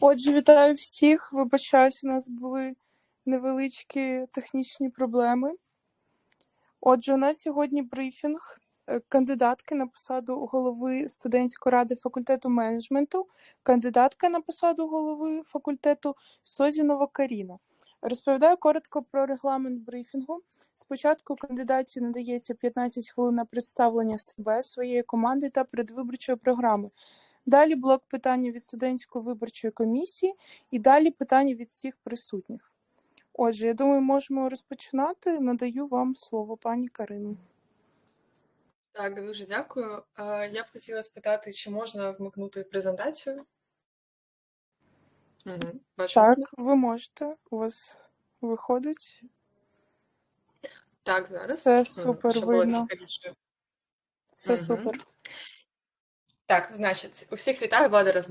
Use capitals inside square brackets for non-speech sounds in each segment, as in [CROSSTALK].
Отже, вітаю всіх. Вибачаюсь, у нас були невеличкі технічні проблеми. Отже, у нас сьогодні брифінг е, кандидатки на посаду голови студентської ради факультету менеджменту, кандидатка на посаду голови факультету Созінова Каріна. Розповідаю коротко про регламент брифінгу. Спочатку кандидатці надається 15 хвилин на представлення себе, своєї команди та передвиборчої програми. Далі блок питання від студентської виборчої комісії і далі питання від всіх присутніх. Отже, я думаю, можемо розпочинати. Надаю вам слово, пані Карину. Так, дуже дякую. Я б хотіла спитати, чи можна вмикнути презентацію? Угу. Бачу. Так, ви можете. У вас виходить. Так, зараз. М, супер щоб було видно. цікавіше. Все Мгм. супер. Так, значить, у всіх вітаю, Влада,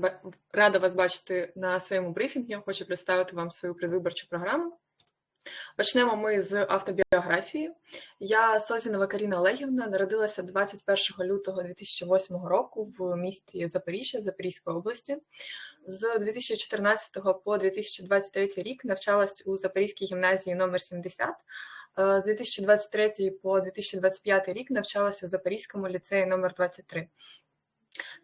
рада вас бачити на своєму брифінгі. Хочу представити вам свою предвиборчу програму. Почнемо ми з автобіографії. Я Созінова Каріна Олегівна, народилася 21 лютого 2008 року в місті Запоріжжя Запорізької області. З 2014 по 2023 рік навчалась у Запорізькій гімназії номер 70. Е, З 2023 по 2025 рік навчалась у Запорізькому ліцеї номер 23.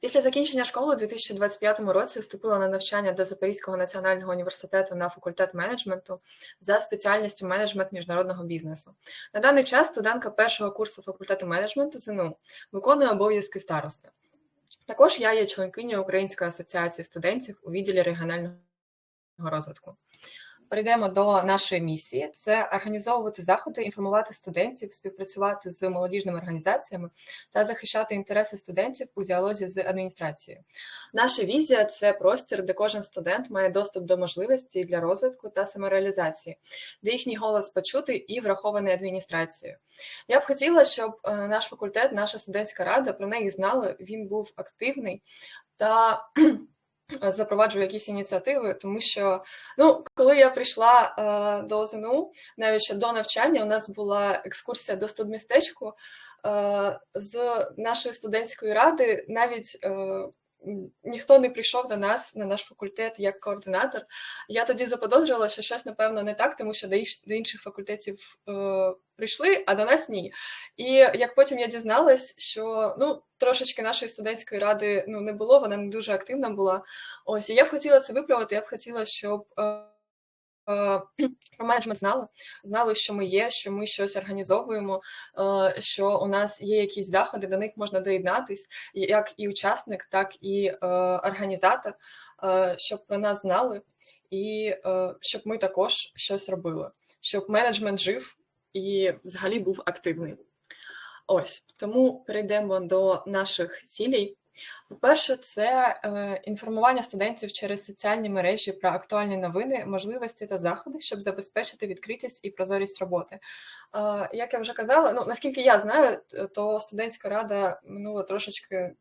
Після закінчення школи у 2025 році вступила на навчання до Запорізького національного університету на факультет менеджменту за спеціальністю менеджмент міжнародного бізнесу. На даний час студентка першого курсу факультету менеджменту ЗНУ виконує обов'язки старости. Також я є членкинею Української асоціації студентів у відділі регіонального розвитку. Перейдемо до нашої місії: це організовувати заходи, інформувати студентів, співпрацювати з молодіжними організаціями та захищати інтереси студентів у діалозі з адміністрацією. Наша візія це простір, де кожен студент має доступ до можливостей для розвитку та самореалізації, де їхній голос почутий і врахований адміністрацією. Я б хотіла, щоб е, наш факультет, наша студентська рада про неї знали. Він був активний та запроваджував якісь ініціативи, тому що ну, коли я прийшла е, до ЗНУ, навіть ще до навчання, у нас була екскурсія до студмістечку е, з нашої студентської ради, навіть е, ніхто не прийшов до нас на наш факультет як координатор. Я тоді заподозрила, що щось напевно не так, тому що до інших факультетів е, прийшли, а до нас ні. І як потім я дізналась, що ну трошечки нашої студентської ради ну не було, вона не дуже активна була. Ось і я б хотіла це виправити. Я б хотіла, щоб е, про менеджмент знали, знали, що ми є, що ми щось організовуємо, е, що у нас є якісь заходи, до них можна доєднатись, як і учасник, так і е, організатор, е, щоб про нас знали, і е, щоб ми також щось робили, щоб менеджмент жив і взагалі був активний. Ось тому перейдемо до наших цілей. По-перше, це е, інформування студентів через соціальні мережі про актуальні новини, можливості та заходи, щоб забезпечити відкритість і прозорість роботи. Е, як я вже казала, ну наскільки я знаю, то студентська рада минула трошечки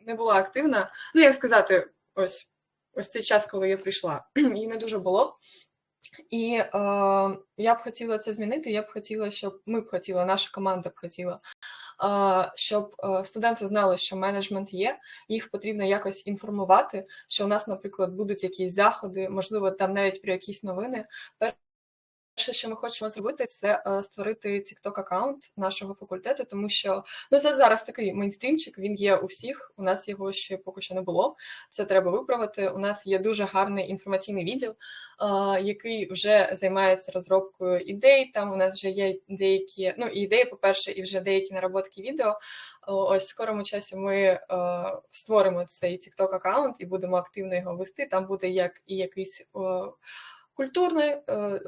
не була активна. Ну, як сказати, ось ось цей час, коли я прийшла, [CLEARS THROAT] її не дуже було. І е, я б хотіла це змінити. Я б хотіла, щоб ми б хотіли, наша команда б хотіла, е, щоб студенти знали, що менеджмент є, їх потрібно якось інформувати, що у нас, наприклад, будуть якісь заходи, можливо, там навіть про якісь новини. Перше, що ми хочемо зробити, це е, створити TikTok аккаунт нашого факультету, тому що ну це зараз такий мейнстрімчик. Він є у всіх. У нас його ще поки що не було. Це треба виправити. У нас є дуже гарний інформаційний відділ, е, який вже займається розробкою ідей. Там у нас вже є деякі ну ідеї, по-перше, і вже деякі наработки відео. Ось в скорому часі ми е, створимо цей TikTok аккаунт і будемо активно його вести. Там буде як і якийсь е, культурний, е,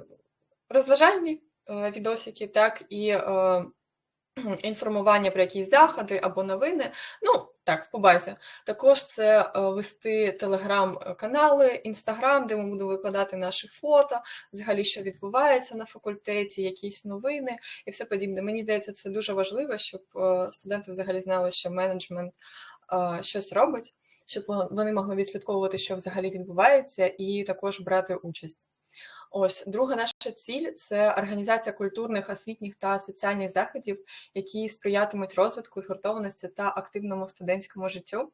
розважальні е, відосики, так і е, [CLEARS THROAT] інформування про якісь заходи або новини. Ну, так, по базі. Також це е, вести телеграм-канали, інстаграм, де ми будемо викладати наші фото, взагалі, що відбувається на факультеті, якісь новини і все подібне. Мені здається, це дуже важливо, щоб студенти взагалі знали, що менеджмент щось робить, щоб вони могли відслідковувати, що взагалі відбувається, і також брати участь. Ось друга наша ціль це організація культурних, освітніх та соціальних заходів, які сприятимуть розвитку, згуртованості та активному студентському життю.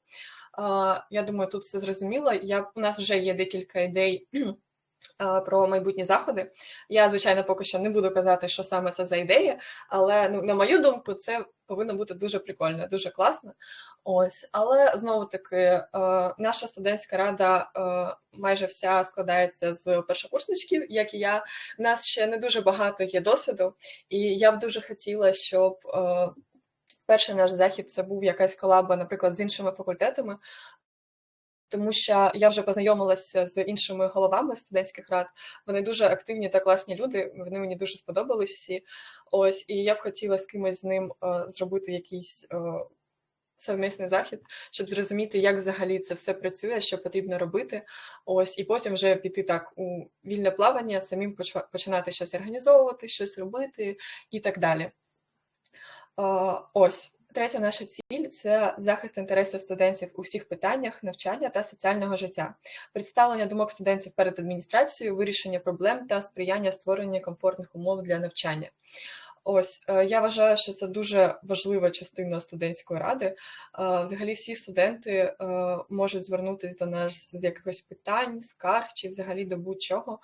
Я думаю, тут все зрозуміло. Я у нас вже є декілька ідей. А, Про майбутні заходи. Я, звичайно, поки що не буду казати, що саме це за ідеї, але ну, на мою думку, це повинно бути дуже прикольно, дуже класно. Ось, але знову таки, е, наша студентська рада е, майже вся складається з першокурсничків, як і я. У нас ще не дуже багато є досвіду, і я б дуже хотіла, щоб е, перший наш захід це був якась колаба, наприклад, з іншими факультетами. Тому що я вже познайомилася з іншими головами студентських рад. Вони дуже активні та класні люди. Вони мені дуже сподобались всі. Ось, і я б хотіла з кимось з ним е, зробити якийсь е, совмісний захід, щоб зрозуміти, як взагалі це все працює, що потрібно робити. Ось, і потім вже піти так у вільне плавання, самим починати щось організовувати, щось робити і так далі. Е, Ось. Третя наша ціль це захист інтересів студентів у всіх питаннях навчання та соціального життя, представлення думок студентів перед адміністрацією, вирішення проблем та сприяння створенню комфортних умов для навчання. Ось е, я вважаю, що це дуже важлива частина студентської ради. Е, Взагалі, всі студенти е, можуть звернутися до нас з якихось питань, скарг чи взагалі до будь-чого.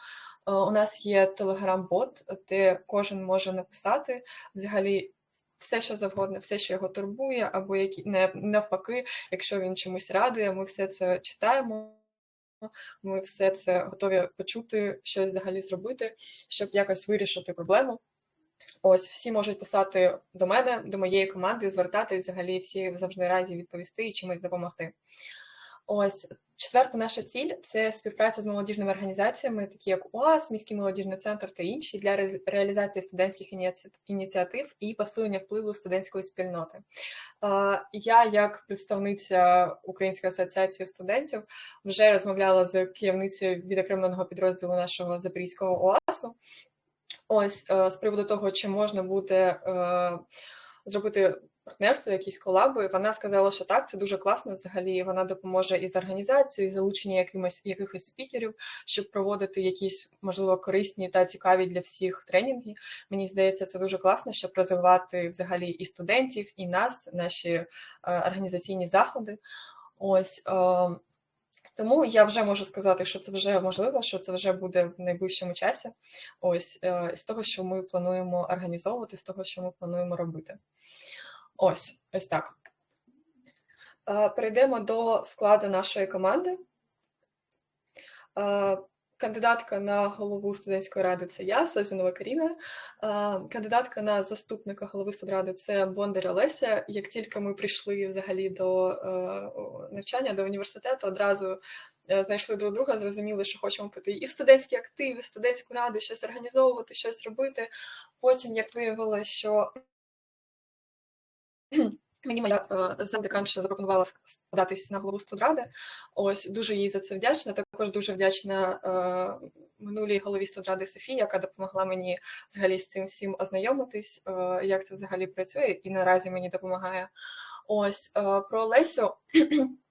У нас є телеграм-бот, де кожен може написати взагалі все, що завгодно, все, що його турбує, або які не навпаки, якщо він чомусь радує, ми все це читаємо. Ми все це готові почути, щось взагалі зробити, щоб якось вирішити проблему. Ось всі можуть писати до мене, до моєї команди, звертатись взагалі всі завжди раді відповісти і чимось допомогти. Ось четверта наша ціль це співпраця з молодіжними організаціями, такі як УАС, міський молодіжний центр та інші для ре- реалізації студентських ініці- ініціатив і посилення впливу студентської спільноти. Я, як представниця Української асоціації студентів, вже розмовляла з керівницею відокремленого підрозділу нашого Запорізького ОАСу. Ось е, з приводу того, чи можна буде е, зробити партнерство, якісь колаби. Вона сказала, що так, це дуже класно. Взагалі вона допоможе і з організацією, і залученням якимось якихось спікерів, щоб проводити якісь можливо корисні та цікаві для всіх тренінги. Мені здається, це дуже класно, щоб розвивати взагалі і студентів, і нас, наші е, організаційні заходи. Ось. Е, тому я вже можу сказати, що це вже можливо, що це вже буде в найближчому часі. Ось е, з того, що ми плануємо організовувати, з того, що ми плануємо робити. Ось, ось так. Е, Перейдемо до складу нашої команди. Е, Кандидатка на голову студентської ради це я, Созінова Каріна. Е, Кандидатка на заступника голови студради це Бондар Олеся. Як тільки ми прийшли взагалі до навчання, до університету, одразу знайшли друг друга, зрозуміли, що хочемо піти і в студентський актив, і в студентську раду, щось організовувати, щось робити. Потім, як виявилося, що [CLEARS THROAT] Мені моя е, замдеканша запропонувала податись на голову студради. Ось дуже їй за це вдячна. Також дуже вдячна е, минулій голові студради Софії, яка допомогла мені взагалі з цим всім ознайомитись, е, як це взагалі працює, і наразі мені допомагає. Ось е, про Лесю. [CLEARS THROAT]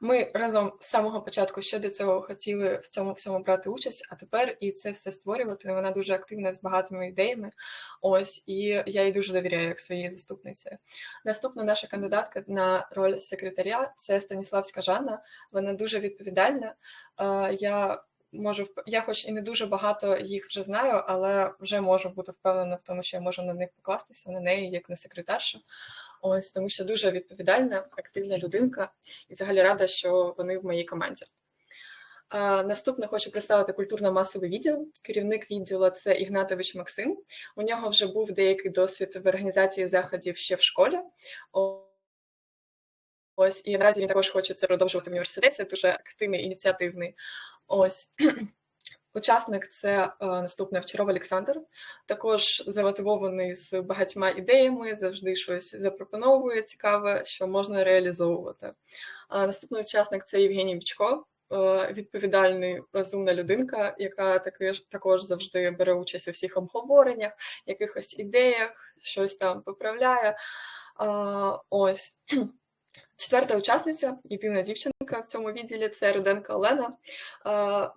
Ми разом з самого початку ще до цього хотіли в цьому всьому брати участь, а тепер і це все створювати. Вона дуже активна з багатими ідеями. Ось і я їй дуже довіряю як своїй заступниці. Наступна наша кандидатка на роль секретаря це Станіславська Жанна. Вона дуже відповідальна. Я можу я, хоч і не дуже багато їх вже знаю, але вже можу бути впевнена в тому, що я можу на них покластися на неї як на секретаршу. Ось тому, що дуже відповідальна, активна людинка, і взагалі рада, що вони в моїй команді. Наступне хочу представити культурно-масовий відділ. Керівник відділу це Ігнатович Максим. У нього вже був деякий досвід в організації заходів ще в школі. Ось і наразі він також хоче це продовжувати в університеті. Дуже активний, ініціативний. Ось учасник це е, наступний Овчаров Олександр. Також замотивований з багатьма ідеями, завжди щось запропоновує цікаве, що можна реалізовувати. Наступний учасник це Євгеній Бічко. е, Відповідальний, розумна людинка, яка також, також завжди бере участь у всіх обговореннях, якихось ідеях, щось там поправляє. Ось четверта учасниця, єдина дівчинка, в цьому відділі це Руденка Олена.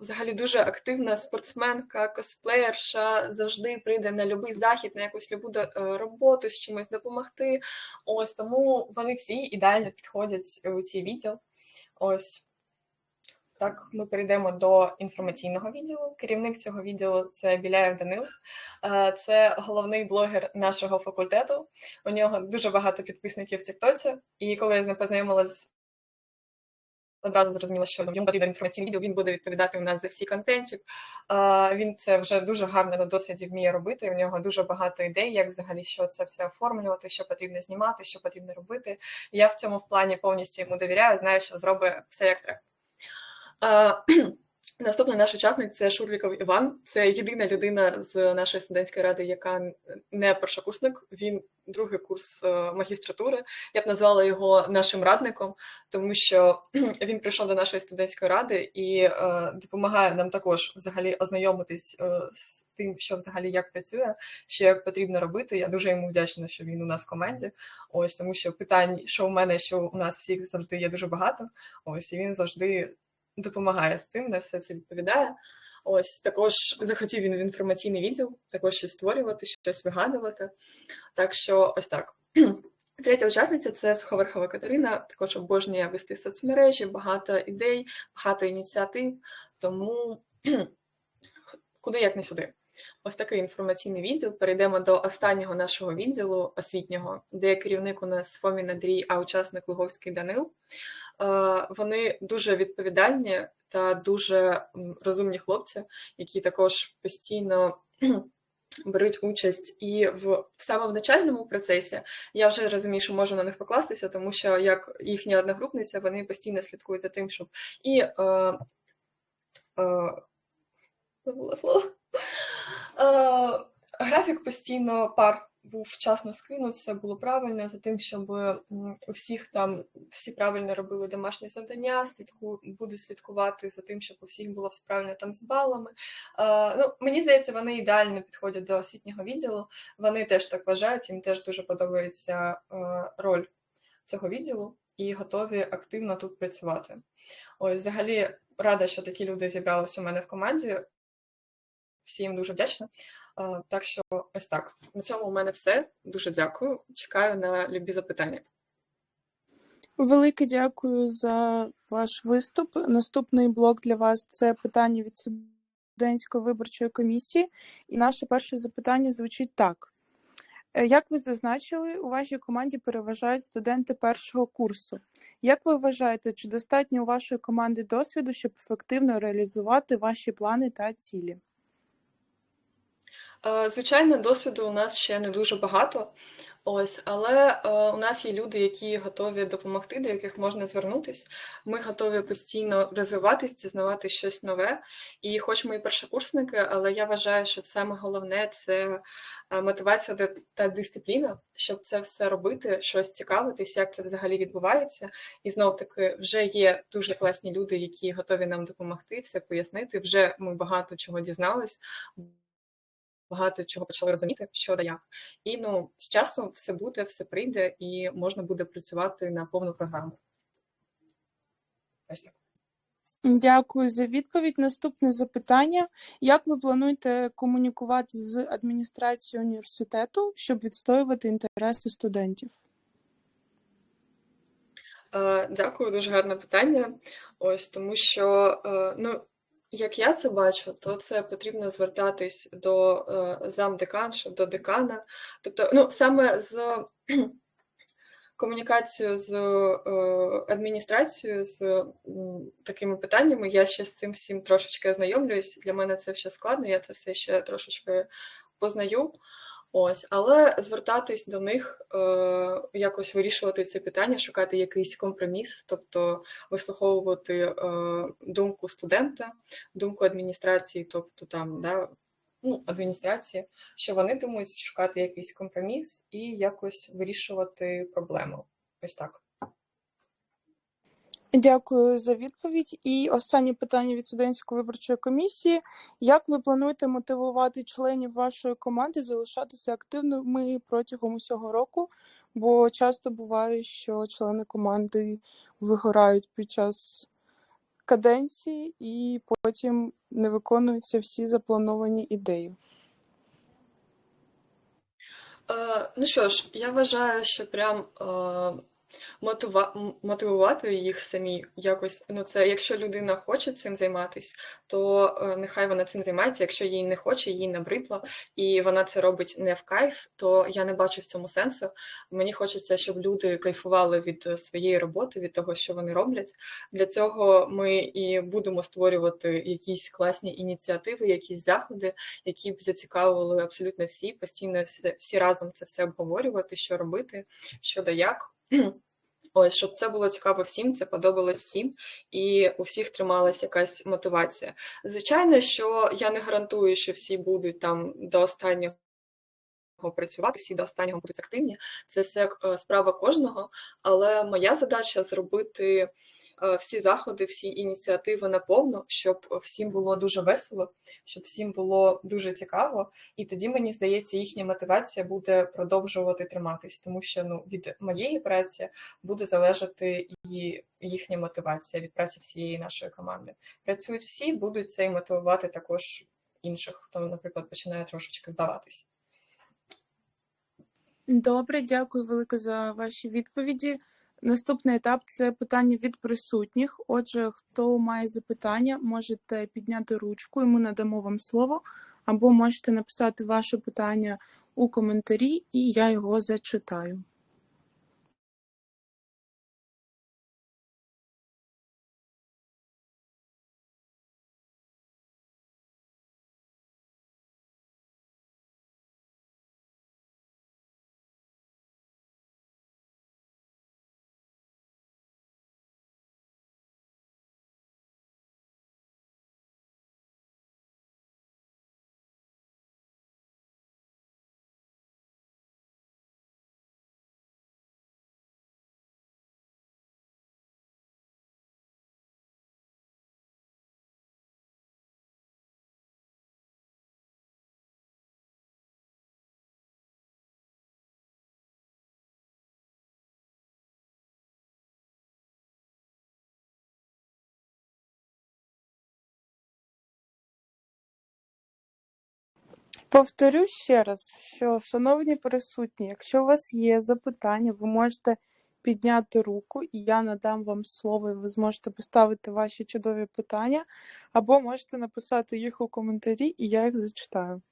Взагалі дуже активна спортсменка, косплеєрша, завжди прийде на будь-який захід, на якусь любу е, роботу, з чимось допомогти. Ось тому вони всі ідеально підходять у цей відділ. Ось так, ми перейдемо до інформаційного відділу. Керівник цього відділу це Біляєв Данил. Е, Це головний блогер нашого факультету. У нього дуже багато підписників в Тіктоці. І коли я з ним познайомилась, одразу зрозуміла, що йому потрібен інформаційний відділ, він буде відповідати у нас за всі контентик. Е, Він це вже дуже гарно на досвіді вміє робити. У нього дуже багато ідей, як взагалі що це все оформлювати, що потрібно знімати, що потрібно робити. Я в цьому плані повністю йому довіряю, знаю, що зробить все як треба. [CLEARS THROAT] Наступний наш учасник це Шурліков Іван. Це єдина людина з нашої студентської ради, яка не першокурсник. Він другий курс е, магістратури. Я б назвала його нашим радником, тому що [CLEARS THROAT] він прийшов до нашої студентської ради і е, допомагає нам також взагалі ознайомитись е, з тим, що взагалі як працює, що як потрібно робити. Я дуже йому вдячна, що він у нас в команді. Ось тому, що питань, що у мене, що у нас всіх завжди є дуже багато. Ось і він завжди допомагає з цим, на все це відповідає. Ось також захотів він в інформаційний відділ, також щось створювати, щось вигадувати. Так що ось так. [CLEARS THROAT] Третя учасниця це Суховерхова Катерина, також обожнює вести соцмережі, багато ідей, багато ініціатив. Тому [CLEARS THROAT] куди як не сюди. Ось такий інформаційний відділ. Перейдемо до останнього нашого відділу освітнього, де керівник у нас Фомін Андрій, а учасник Луговський Данил. Е, Вони дуже відповідальні та дуже розумні хлопці, які також постійно [CLEARS THROAT] беруть участь і в, в самому начальному процесі. Я вже розумію, що можу на них покластися, тому що як їхня одногрупниця, вони постійно слідкують за тим, щоб і е, е, забула слово. Е, графік постійно пар був вчасно скинут, все було правильно, за тим, щоб у там всі правильно робили домашні завдання, слідку, буду слідкувати за тим, щоб у всіх було все там з балами. Е, ну, мені здається, вони ідеально підходять до освітнього відділу. Вони теж так вважають, їм теж дуже подобається е, роль цього відділу і готові активно тут працювати. Ось, взагалі, рада, що такі люди зібралися у мене в команді. Всім дуже вдячна. Е, Так що ось так. На цьому у мене все. Дуже дякую. Чекаю на любі запитання. Велике дякую за ваш виступ. Наступний блок для вас це питання від студентської виборчої комісії. І наше перше запитання звучить так: Е, як ви зазначили, у вашій команді переважають студенти першого курсу. Як ви вважаєте, чи достатньо у вашої команди досвіду, щоб ефективно реалізувати ваші плани та цілі? Е, Звичайно, досвіду у нас ще не дуже багато. Ось, але е, у нас є люди, які готові допомогти, до яких можна звернутись. Ми готові постійно розвиватись, дізнавати щось нове. І хоч ми і першокурсники, але я вважаю, що саме головне це е, мотивація та дисципліна, щоб це все робити, щось цікавитись, як це взагалі відбувається. І знов таки вже є дуже класні люди, які готові нам допомогти, все пояснити. Вже ми багато чого дізнались багато чого почали розуміти, що да як. І ну, з часом все буде, все прийде, і можна буде працювати на повну програму. Ось так. Дякую за відповідь. Наступне запитання: як ви плануєте комунікувати з адміністрацією університету, щоб відстоювати інтереси студентів? Е, Дякую, дуже гарне питання. Ось тому що, е, ну, як я це бачу, то це потрібно звертатись до е, замдеканша, до декана. Тобто, ну, саме з [CLEARS THROAT] комунікацією з е, адміністрацією, з е, такими питаннями, я ще з цим всім трошечки ознайомлююсь. Для мене це ще складно, я це все ще трошечки познаю. Ось, але звертатись до них, е, якось вирішувати це питання, шукати якийсь компроміс, тобто вислуховувати е, думку студента, думку адміністрації, тобто там да, ну, адміністрації, що вони думають, шукати якийсь компроміс і якось вирішувати проблему. Ось так. Дякую за відповідь. І останнє питання від студентської виборчої комісії: як ви плануєте мотивувати членів вашої команди залишатися активними протягом усього року? Бо часто буває, що члени команди вигорають під час каденції і потім не виконуються всі заплановані ідеї. Е, ну що ж, я вважаю, що прям е, мотива... мотивувати їх самі якось. Ну, це якщо людина хоче цим займатися, то е, нехай вона цим займається. Якщо їй не хоче, їй набридло, і вона це робить не в кайф, то я не бачу в цьому сенсу. Мені хочеться, щоб люди кайфували від е, своєї роботи, від того, що вони роблять. Для цього ми і будемо створювати якісь класні ініціативи, якісь заходи, які б зацікавили абсолютно всі, постійно всі- разом це все обговорювати, що робити, що да як. Ось, щоб це було цікаво всім, це подобалось всім, і у всіх трималася якась мотивація. Звичайно, що я не гарантую, що всі будуть там до останнього працювати, всі до останнього будуть активні. Це все е, справа кожного. Але моя задача зробити всі заходи, всі ініціативи наповну, щоб всім було дуже весело, щоб всім було дуже цікаво. І тоді мені здається, їхня мотивація буде продовжувати триматись, тому що ну від моєї праці буде залежати і їхня мотивація від праці всієї нашої команди. Працюють всі, будуть це і мотивувати також інших, хто, наприклад, починає трошечки здаватись. Добре, дякую велике за ваші відповіді. Наступний етап це питання від присутніх. Отже, хто має запитання, можете підняти ручку, і ми надамо вам слово, або можете написати ваше питання у коментарі, і я його зачитаю. Повторю ще раз, що, шановні присутні, якщо у вас є запитання, ви можете підняти руку, і я надам вам слово, і ви зможете поставити ваші чудові питання, або можете написати їх у коментарі, і я їх зачитаю.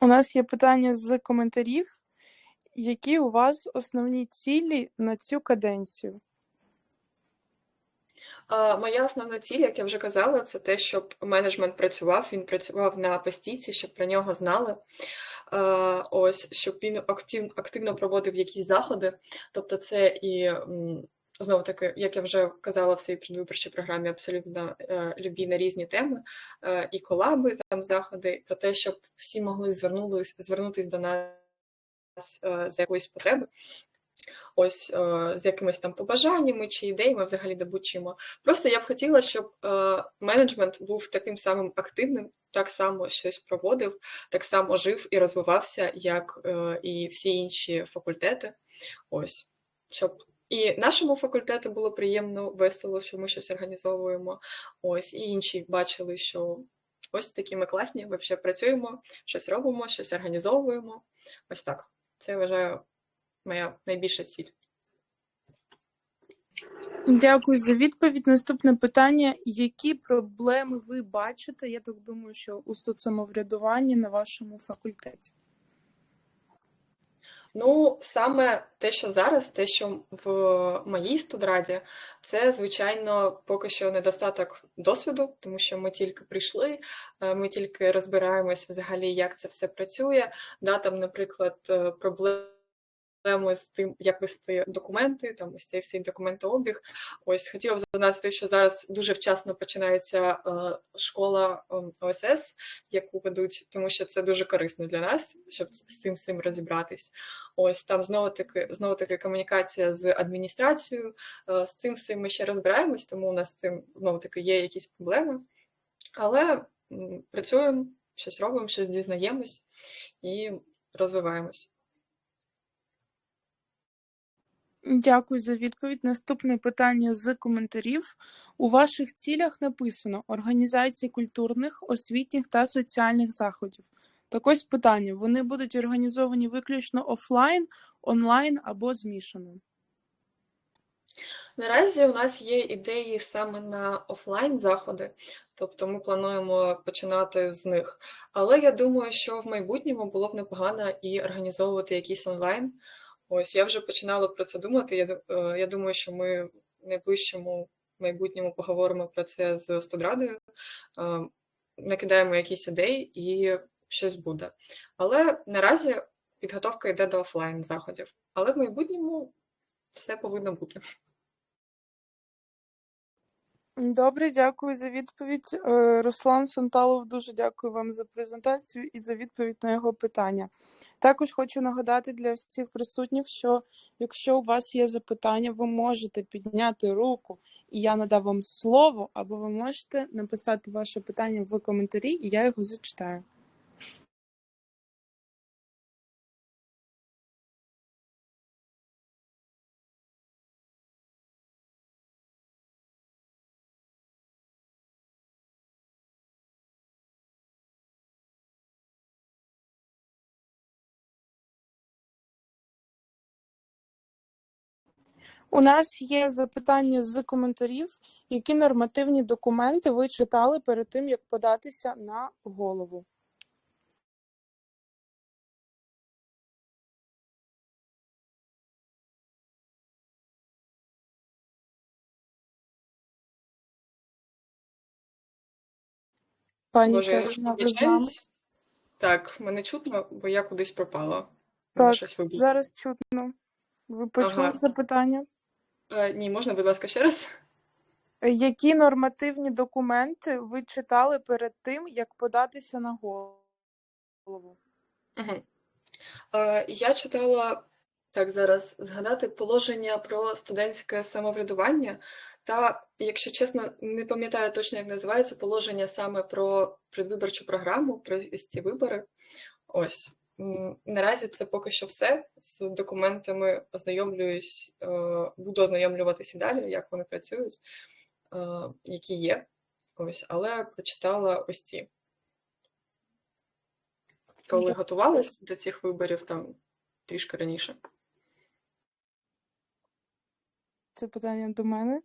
У нас є питання з коментарів. Які у вас основні цілі на цю каденцію? Моя основна ціль, як я вже казала, це те, щоб менеджмент працював. Він працював на постійці, щоб про нього знали. Ось щоб він активно проводив якісь заходи. Тобто, це і знову таки, як я вже казала в своїй предвиборчій програмі, абсолютно е, любі на різні теми, е, і колаби, там заходи, про те, щоб всі могли звернулись, звернутись до нас е, за якоюсь потреби. Ось е, з якимись там побажаннями чи ідеями, взагалі де будь-чимо. Просто я б хотіла, щоб е, менеджмент був таким самим активним, так само щось проводив, так само жив і розвивався, як і всі інші факультети. Ось щоб і нашому факультету було приємно, весело, що ми щось організовуємо. Ось і інші бачили, що ось такі ми класні, ми ще працюємо, щось робимо, щось організовуємо. Ось так. Це я вважаю моя найбільша ціль. Дякую за відповідь. Наступне питання: які проблеми ви бачите? Я так думаю, що у соцсамоврядуванні на вашому факультеті. Ну, саме те, що зараз, те, що в моїй студраді, це, звичайно, поки що недостаток досвіду, тому що ми тільки прийшли, е, ми тільки розбираємось взагалі, як це все працює. Да, там, наприклад, е, проблеми проблеми з тим, як вести документи, там ось цей всій документообіг. Ось хотіла б зазначити, що зараз дуже вчасно починається е, школа ем, ОСС, яку ведуть, тому що це дуже корисно для нас, щоб з цим всім розібратись. Ось там знову таки знову таки комунікація з адміністрацією. Е, з цим всім ми ще розбираємось, тому у нас з цим знову таки є якісь проблеми. Але працюємо, щось робимо, щось дізнаємось і розвиваємось. Дякую за відповідь. Наступне питання з коментарів. У ваших цілях написано організації культурних, освітніх та соціальних заходів. Так ось питання: вони будуть організовані виключно офлайн, онлайн або змішано? Наразі у нас є ідеї саме на офлайн заходи, тобто ми плануємо починати з них. Але я думаю, що в майбутньому було б непогано і організовувати якийсь онлайн. Ось я вже починала про це думати. Я, е, я думаю, що ми в найближчому майбутньому поговоримо про це з студрадою, е, накидаємо якісь ідеї і щось буде. Але наразі підготовка йде до офлайн заходів. Але в майбутньому все повинно бути. Добре, дякую за відповідь. Е, Руслан Санталов, дуже дякую вам за презентацію і за відповідь на його питання. Також хочу нагадати для всіх присутніх, що якщо у вас є запитання, ви можете підняти руку, і я надам вам слово, або ви можете написати ваше питання в коментарі, і я його зачитаю. У нас є запитання з коментарів, які нормативні документи ви читали перед тим, як податися на голову. Пані Боже, Карина, ви з нами? Так, мене чутно, бо я кудись пропала. Так, щось зараз чутно. Ви почули Ага. запитання? Е, ні, можна, будь ласка, ще раз? Які нормативні документи ви читали перед тим, як податися на голову? Угу. Е, я читала, так зараз згадати, положення про студентське самоврядування, та, якщо чесно, не пам'ятаю точно, як називається, положення саме про предвиборчу програму, про ці вибори. Ось. Наразі це поки що все. З документами ознайомлююсь, е, буду ознайомлюватися далі, як вони працюють, е, які є. Ось, але прочитала ось ці. Коли Дякую. готувалась до цих виборів, там трішки раніше. Це питання до мене.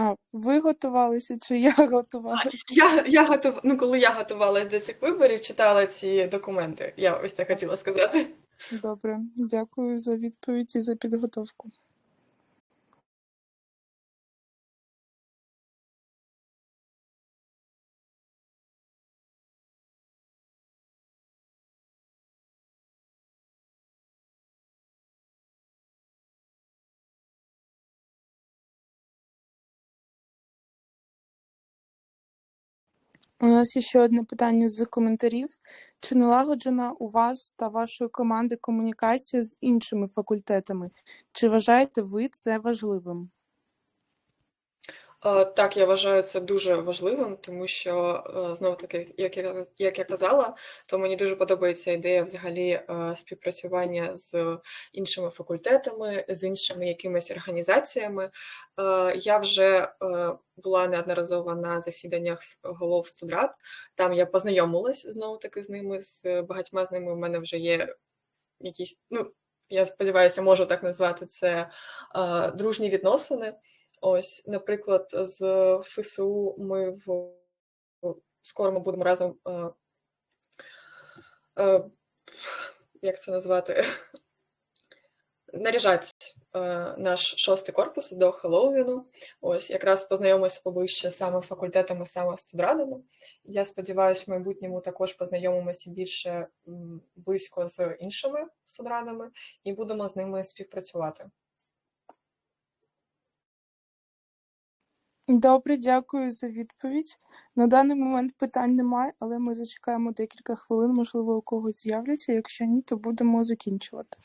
А, ви готувалися чи я [LAUGHS] готувалася? Я, я готов... ну, коли я готувалась до цих виборів, читала ці документи. Я ось це хотіла сказати. Добре, дякую за відповідь і за підготовку. У нас є ще одне питання з коментарів. Чи налагоджена у вас та вашої команди комунікація з іншими факультетами? Чи вважаєте ви це важливим? Е, Так, я вважаю це дуже важливим, тому що е, знову таки, як я, як я казала, то мені дуже подобається ідея взагалі е, співпрацювання з іншими факультетами, з іншими якимись організаціями. Я вже була неодноразово на засіданнях голов студрат. Там я познайомилась знову таки з ними, з багатьма з ними. У мене вже є якісь, ну я сподіваюся, можу так назвати це дружні відносини. Ось, наприклад, з ФСУ ми в скоро ми будемо разом. Е, е, як це назвати? Наряжати е, наш шостий корпус до Хеллоуіну. Ось якраз познайомимося поближче саме факультетами, саме студрадами. Я сподіваюся, в майбутньому також познайомимося більше близько з іншими студрадами і будемо з ними співпрацювати. Добре, дякую за відповідь. На даний момент питань немає, але ми зачекаємо декілька хвилин, можливо, у когось з'являться. Якщо ні, то будемо закінчувати.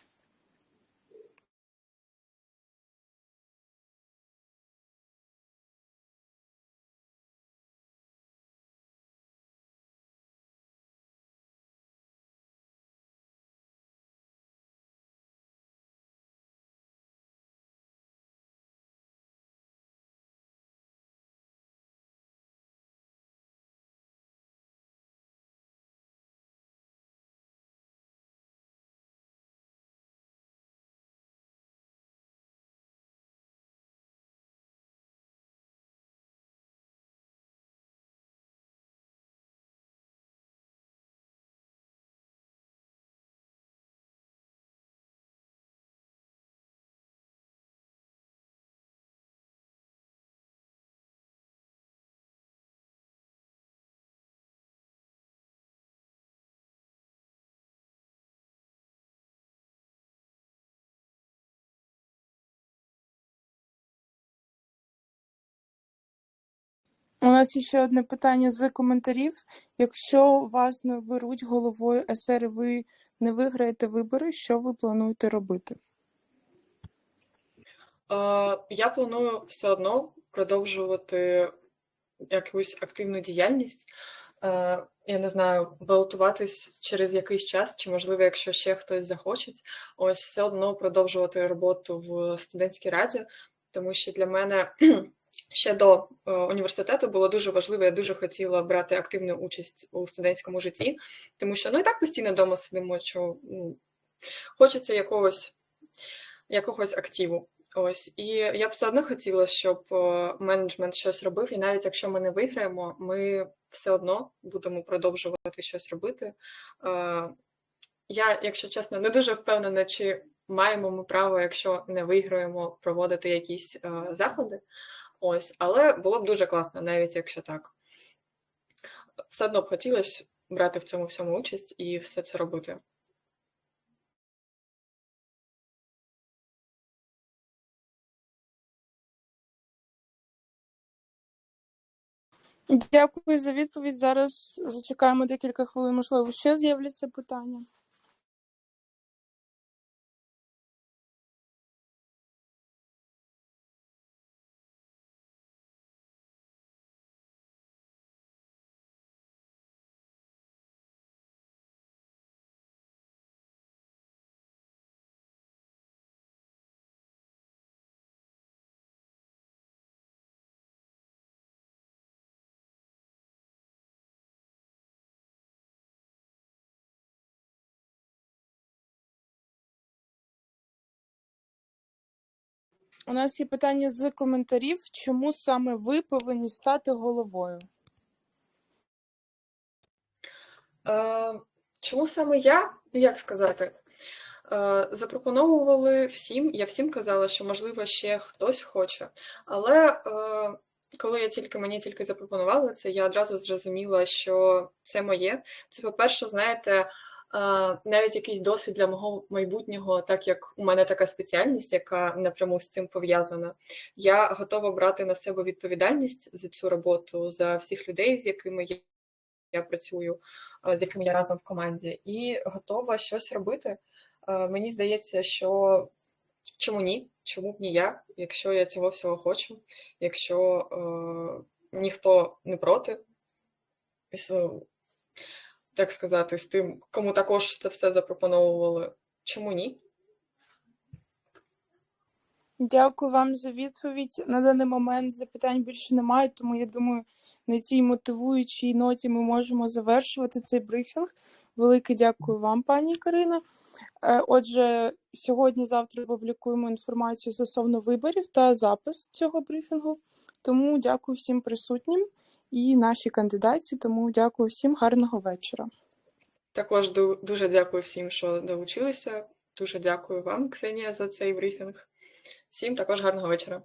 У нас ще одне питання з коментарів. Якщо вас не оберуть головою СР, ви не виграєте вибори, що ви плануєте робити? Е, Я планую все одно продовжувати якусь активну діяльність. Е, Я не знаю, балотуватись через якийсь час, чи, можливо, якщо ще хтось захоче, ось все одно продовжувати роботу в студентській раді, тому що для мене ще до е, університету було дуже важливо, я дуже хотіла брати активну участь у студентському житті, тому що ну і так постійно вдома сидимо, що ну, хочеться якогось, якогось активу. Ось, і я б все одно хотіла, щоб е, менеджмент щось робив, і навіть якщо ми не виграємо, ми все одно будемо продовжувати щось робити. Е, Я, якщо чесно, не дуже впевнена, чи маємо ми право, якщо не виграємо, проводити якісь заходи. Ось, але було б дуже класно, навіть якщо так. Все одно б хотілося брати в цьому всьому участь і все це робити. Дякую за відповідь. Зараз зачекаємо декілька хвилин, можливо, ще з'являться питання. У нас є питання з коментарів. Чому саме ви повинні стати головою? Е, Чому саме я? Ну, Як сказати? Е, Запропоновували всім, я всім казала, що можливо ще хтось хоче. Але е, коли я тільки мені тільки запропонували це, я одразу зрозуміла, що це моє. Це, по-перше, знаєте, навіть якийсь досвід для мого майбутнього, так як у мене така спеціальність, яка напряму з цим пов'язана. Я готова брати на себе відповідальність за цю роботу, за всіх людей, з якими я, я працюю, з якими я разом в команді, і готова щось робити. Мені здається, що чому ні? Чому б ні я, якщо я цього всього хочу, якщо е, ніхто не проти, так сказати, з тим, кому також це все запропоновували, чому ні? Дякую вам за відповідь. На даний момент запитань більше немає, тому я думаю, на цій мотивуючій ноті ми можемо завершувати цей брифінг. Велике дякую вам, пані Карина. Е, Отже, сьогодні-завтра публікуємо інформацію стосовно виборів та запис цього брифінгу. Тому дякую всім присутнім і нашій кандидатці. Тому дякую всім гарного вечора. Також дуже дякую всім, що долучилися. Дуже дякую вам, Ксенія, за цей брифінг. Всім також гарного вечора.